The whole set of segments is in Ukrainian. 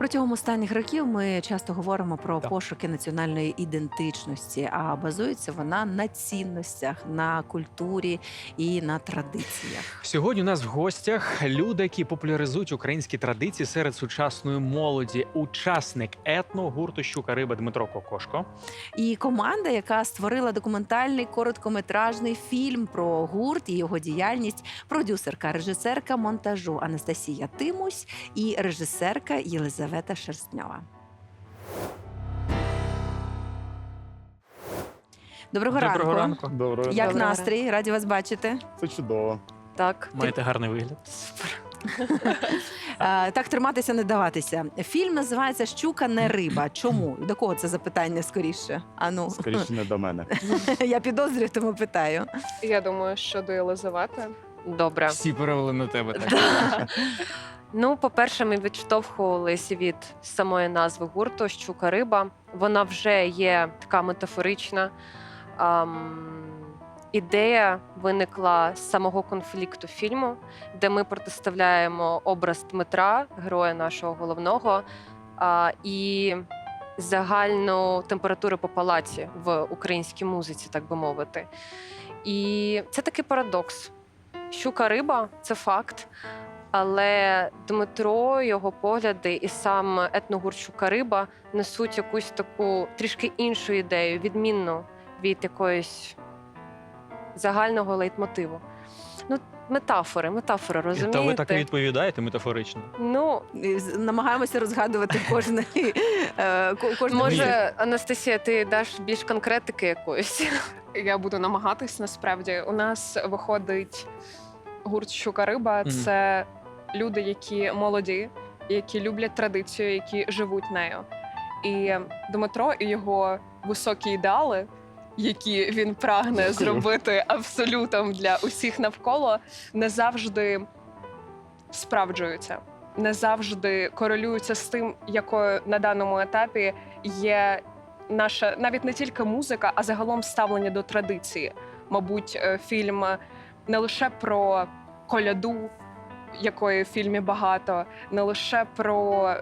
Протягом останніх років ми часто говоримо про Так. пошуки національної ідентичності, а базується вона на цінностях, на культурі і на традиціях. Сьогодні у нас в гостях люди, які популяризують українські традиції серед сучасної молоді. Учасник етно гурту Щука Риба Дмитро Кокошко. І команда, яка створила документальний короткометражний фільм про гурт і його діяльність, продюсерка, режисерка монтажу Анастасія Тимусь і режисерка Єлизавета Шерстньова. Доброго, Доброго ранку. ранку. Доброго. Як Доброго настрій? Раді вас бачити. Це чудово. Так, Маєте гарний вигляд. Е, Так триматися, не даватися. Фільм називається Щука не риба. Чому? До кого це запитання скоріше? Ану, Скоріше не до мене. я підозрюю, тому питаю. Я думаю, що до Єлизавети. добре. Всі перевели на тебе. Так. Ну, по-перше, ми відштовхувалися від самої назви гурту Щука риба. Вона вже є така метафорична. Ам, ідея виникла з самого конфлікту фільму, де ми протиставляємо образ Дмитра, героя нашого головного, а, і загальну температуру по палаці в українській музиці, так би мовити. І це такий парадокс. Щука риба це факт. Але Дмитро, його погляди і сам етногурт Щука риба несуть якусь таку трішки іншу ідею, відмінну від якоїсь загального лейтмотиву. Ну, метафори, метафори, розумієте? Та ви так і відповідаєте метафорично. Ну, Намагаємося розгадувати кожне е, може, Анастасія, ти даш більш конкретики якоїсь? Я буду намагатись насправді. У нас виходить гурт Щука Риба. Це люди, які молоді, які люблять традицію, які живуть нею. І Дмитро і його високі ідеали, які він прагне зробити абсолютом для усіх навколо, не завжди справджуються. Не завжди корелюються з тим, якою на даному етапі є наша навіть не тільки музика, а загалом ставлення до традиції. Мабуть, е, фільм не лише про коляду, якої в фільмі багато, не лише про,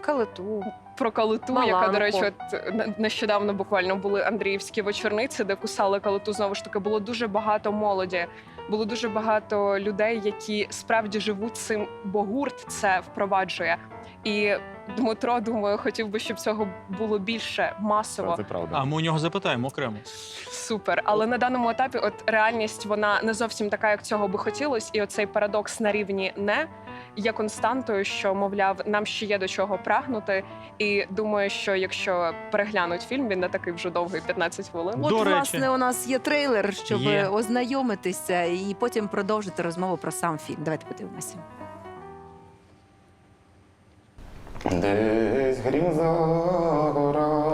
Калиту. про калиту, яка, до речі, от нещодавно буквально були Андріївські вечорниці, де кусали калиту. Знову ж таки, було дуже багато молоді. Було дуже багато людей, які справді живуть цим, бо гурт це впроваджує. І Дмитро, думаю, хотів би, щоб цього було більше масово. Це правда. А ми у нього запитаємо окремо. Супер. Але на даному етапі, от реальність, вона не зовсім така, як цього би хотілося, і оцей парадокс на рівні не є константою, що мовляв, нам ще є до чого прагнути. І думаю, що якщо переглянуть фільм, він не такий вже довгий 15 хвилин. От, До речі. власне, у нас є трейлер, щоб Є. ознайомитися і потім продовжити розмову про сам фільм. Давайте подивимося. Десь грім за горами,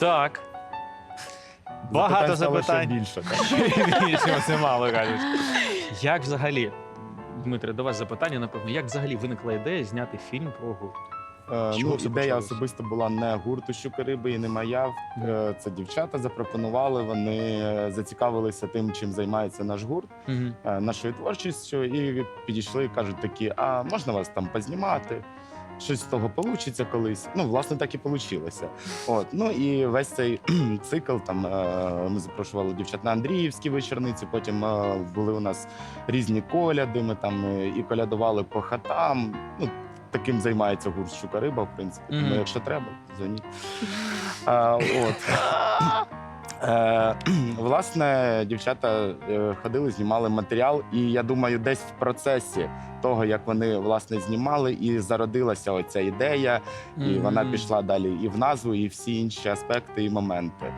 Так. Багато стало ще запитань. більше. так. Більше це кажуть. Як взагалі, Дмитре, до вас запитання, напевно, як взагалі виникла ідея зняти фільм про гурт? Е, чого Ну, все ідея почалося? особисто була не гурту «Щука риби і не моя. Е, Це дівчата запропонували. Вони е, зацікавилися тим, чим займається наш гурт. Е, нашою творчістю, і підійшли, кажуть такі: а можна вас там познімати? Щось з того получиться колись. Ну, власне, так і вийшло. От. Ну і весь цей цикл там е, ми запрошували дівчат на Андріївські вечорниці. Потім е, були у нас різні коляди. Ми там е, і колядували по хатам. Ну, таким займається гурт Щука Риба, в принципі. Тому, якщо треба, дзвоніть. А, от. Е, власне, дівчата е, ходили, знімали матеріал, і я думаю, десь в процесі того, як вони власне знімали, і зародилася оця ідея, і вона пішла далі і в назву, і всі інші аспекти і моменти.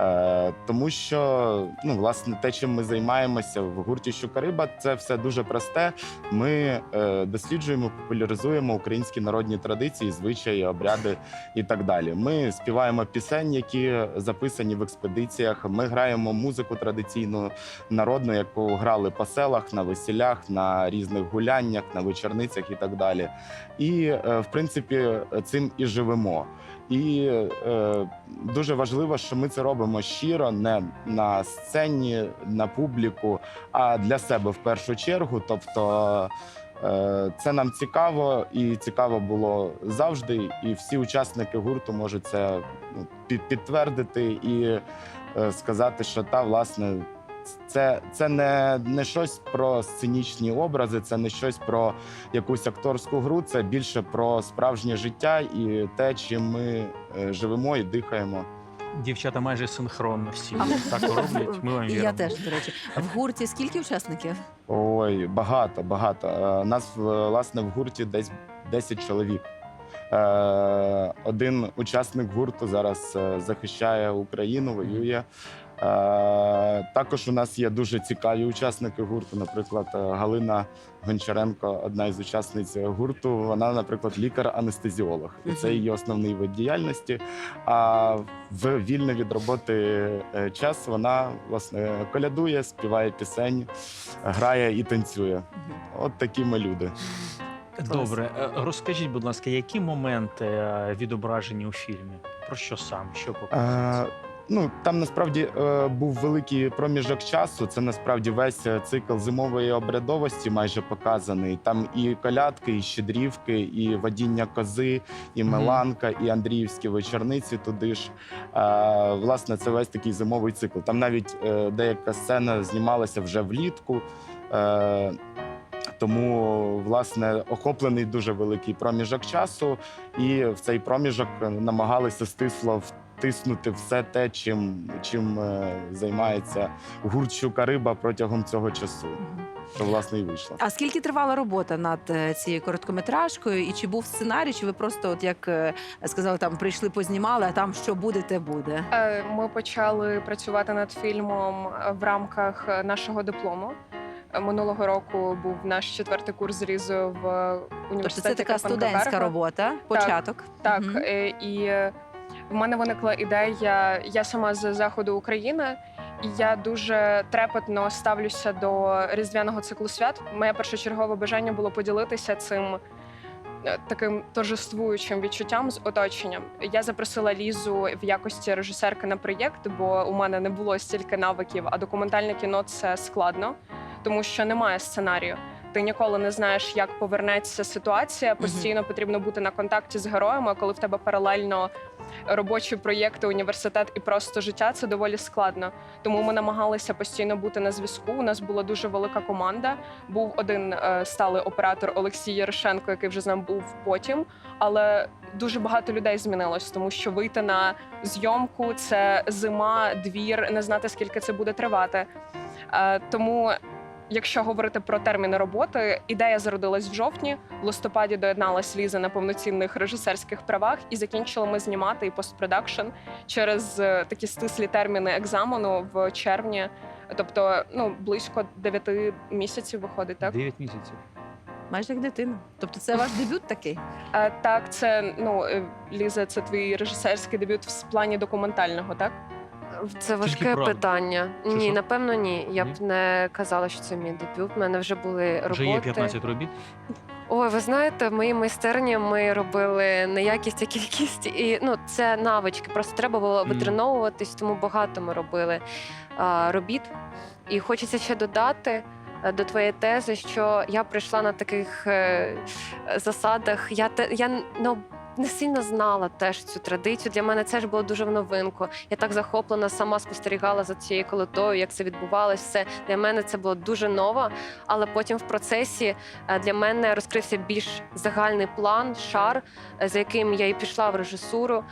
Е, тому що ну, власне те, чим ми займаємося в гурті Щукариба, це все дуже просте. Ми е, досліджуємо, популяризуємо українські народні традиції, звичаї, обряди і так далі. Ми співаємо пісень, які записані в експедиціях. Ми граємо музику традиційну народну, яку грали по селах, на весіллях, на різних гуляннях, на вечорницях і так далі. І е, в принципі цим і живемо. І е, дуже важливо, що ми це робимо щиро, не на сцені, на публіку, а для себе в першу чергу. Тобто е, це нам цікаво, і цікаво було завжди. І всі учасники гурту можуть це ну, під- підтвердити і е, сказати, що та власне. Це, це не, не щось про сценічні образи, це не щось про якусь акторську гру, це більше про справжнє життя і те, чим ми е, живемо і дихаємо. Дівчата майже синхронно всі так роблять. Ми вам І віримо. я теж, до речі. В гурті скільки учасників? Ой, багато, багато. Е, Нас власне в гурті десь 10 чоловік. Е, Один учасник гурту зараз е, захищає Україну, воює. Е, Також у нас є дуже цікаві учасники гурту. Наприклад, е, Галина Гончаренко, одна із учасниць гурту. Вона, наприклад, лікар-анестезіолог, і це її основний вид діяльності. А в вільний від роботи е, час вона власне колядує, співає пісень, грає і танцює. От такі ми люди. Добре, розкажіть, будь ласка, які моменти відображені у фільмі? Про що сам? Що показується? Ну там насправді е, був великий проміжок часу. Це насправді весь е, цикл зимової обрядовості майже показаний. Там і колядки, і щедрівки, і водіння кози, і меланка, і Андріївські вечорниці. Туди ж е, власне це весь такий зимовий цикл. Там навіть е, деяка сцена знімалася вже влітку. Е, тому, власне, охоплений дуже великий проміжок часу, і в цей проміжок намагалися стисло втиснути все те, чим, чим е, займається гурт Щука Риба протягом цього часу. Що власне і вийшло. А скільки тривала робота над е, цією короткометражкою? І чи був сценарій, чи ви просто, от як е, сказали, там прийшли, познімали, а там що буде, те буде? Ми почали працювати над фільмом в рамках нашого диплому. Минулого року був наш четвертий курс зрізу в е, Тобто це така студентська робота, початок. Так, Мгм. е, і в мене виникла ідея. Я сама з заходу України, і я дуже трепетно ставлюся до різдвяного циклу свят. Моє першочергове бажання було поділитися цим. е, Таким торжествуючим відчуттям з оточенням я запросила Лізу в якості режисерки на проєкт, бо у мене не було стільки навиків. А документальне кіно це складно, тому що немає сценарію. Ти ніколи не знаєш, як повернеться ситуація. Постійно потрібно бути на контакті з героями. а Коли в тебе паралельно робочі проєкти, університет і просто життя, це доволі складно. Тому ми намагалися постійно бути на зв'язку. У нас була дуже велика команда. Був один е, сталий оператор Олексій Ярошенко, який вже з нами був потім. Але дуже багато людей змінилось, тому що вийти на зйомку це зима, двір, не знати скільки це буде тривати. Е, тому Якщо говорити про терміни роботи, ідея зародилась в жовтні. В листопаді доєдналась Ліза на повноцінних режисерських правах, і закінчили ми знімати і постпродакшн через е, такі стислі терміни екзамену в червні. Тобто, ну близько 9 місяців виходить, так? Дев'ять місяців. Майже як дитина. Тобто це ваш дебют такий? А, так, це ну е, Ліза, це твій режисерський дебют в плані документального, так? Це важке правда. питання. Що, ні, що? напевно, ні. Я Ні? б не казала, що це мій дебют. У мене вже були роботи. Вже є 15 робіт. Ой, ви знаєте, в моїй майстерні ми робили не якість, а кількість. І ну, це навички. Просто треба було Мгм. витреновуватись, тому багато ми робили а, робіт. І хочеться ще додати. е, до твоєї тези, що я прийшла на таких е, засадах. Я те я ну. Не сильно знала теж цю традицію. Для мене це ж було дуже в новинку. Я так захоплена, сама спостерігала за цією колотою, як це відбувалось. Все для мене це було дуже ново. Але потім в процесі е, для мене розкрився більш загальний план, шар, е, за яким я і пішла в режисуру.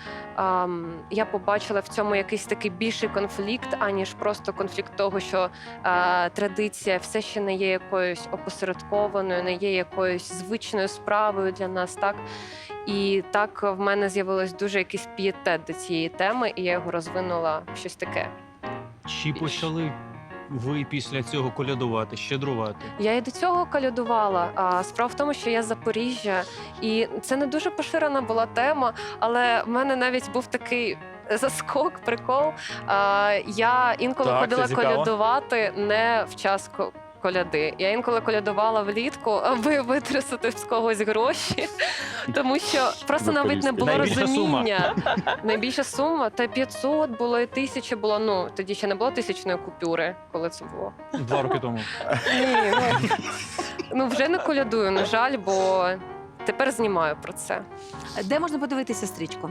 Я побачила в цьому якийсь такий більший конфлікт, аніж просто конфлікт того, що е, традиція все ще не є якоюсь опосередкованою, не є якоюсь звичною справою для нас. Так і так в мене з'явилось дуже якийсь пієтет до цієї теми, і я його розвинула в щось таке. Чи почали ви після цього колядувати, щедрувати? Я і до цього калядувала. А справа в тому, що я з Запоріжжя, і це не дуже поширена була тема, але в мене навіть був такий. Заскок, прикол. А, я інколи Так, ходила колядувати не в час коляди. Я інколи колядувала влітку, аби витрясати з когось гроші, тому що просто навіть не було Найбільша сума. розуміння. Найбільша сума та 500 було і 1000 було. Ну тоді ще не було тисячної купюри, коли це було. Два роки тому. Ні, ну, ну вже не колядую, на жаль, бо тепер знімаю про це. Де можна подивитися стрічку?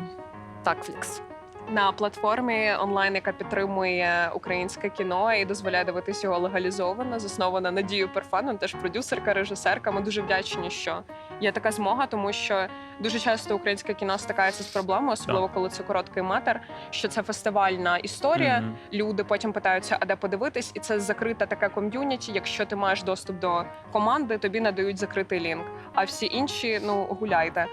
Так, Флікс. На платформі онлайн, яка підтримує українське кіно і дозволяє дивитись його легалізовано, заснована Надією Перфаном, теж продюсерка, режисерка. Ми дуже вдячні, що є така змога, тому що дуже часто українське кіно стикається з проблемою, особливо коли це короткий метр. Що це фестивальна історія. Мгм. Люди потім питаються, а де подивитись, і це закрита така ком'юніті. Якщо ти маєш доступ до команди, тобі надають закритий лінк. А всі інші ну гуляйте.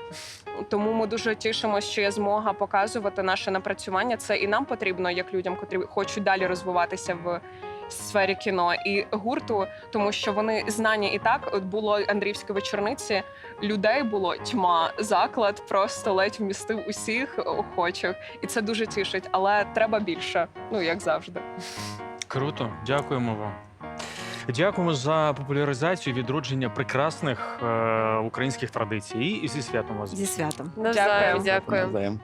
Тому ми дуже тішимося, що є змога показувати наше напрацювання. Це і нам потрібно, як людям, котрі хочуть далі розвиватися в сфері кіно і гурту, тому що вони знані і так. От було Андріївські вечорниці, людей було тьма. Заклад просто ледь вмістив усіх охочих, і це дуже тішить. Але треба більше, ну як завжди. Круто, дякуємо вам. Дякуємо за популяризацію відродження прекрасних е, українських традицій. І зі святом вас. Зі святом. Дякую. дякую. Навзаєм.